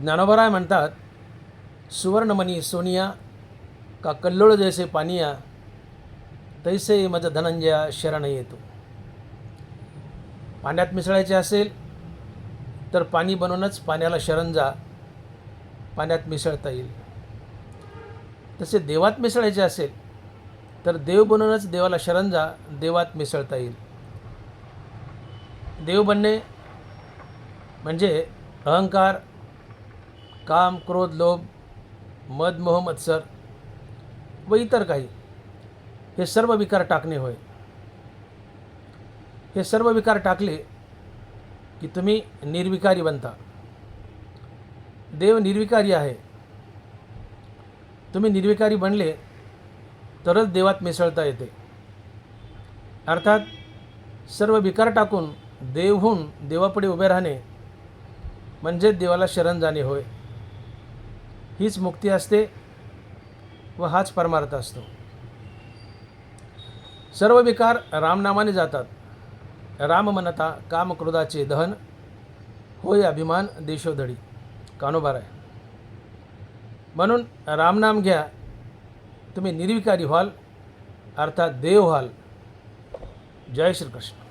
ज्ञानोबराय म्हणतात सुवर्णमणी सोनिया का कल्लोळ जैसे पानिया तैसे मज धनंजया शरण येतो. पाण्यात मिसळायचे असेल तर पाणी बनवूनच पाण्याला शरण जा पाण्यात मिसळता येईल. तसे देवात मिसळायचे असेल तर देव बनूनच देवाला शरण जा देवात मिसळता येईल. देव बनणे म्हणजे अहंकार काम क्रोध लोभ मद मोह मत्सर व इतर काही हे सर्व विकार टाकणे होय. हे सर्व विकार टाकले की तुम्ही निर्विकारी बनता. देव निर्विकारी आहे. तुम्ही निर्विकारी बनले तरच देवात मिसळता येते. अर्थात सर्व विकार टाकून देव होऊन देवापुढे उभे राहणे म्हणजे देवाला शरण जाणे होय. हीच मुक्ती असते व हाच परमार्थ असतो. सर्व विकार रामनामाने जातात. राम मनता कामक्रोधाचे दहन होय अभिमान देशोधडी. कानोबार आहे म्हणून रामनाम घ्या तुम्ही निर्विकारी व्हाल अर्थात देव व्हाल. जय श्रीकृष्ण.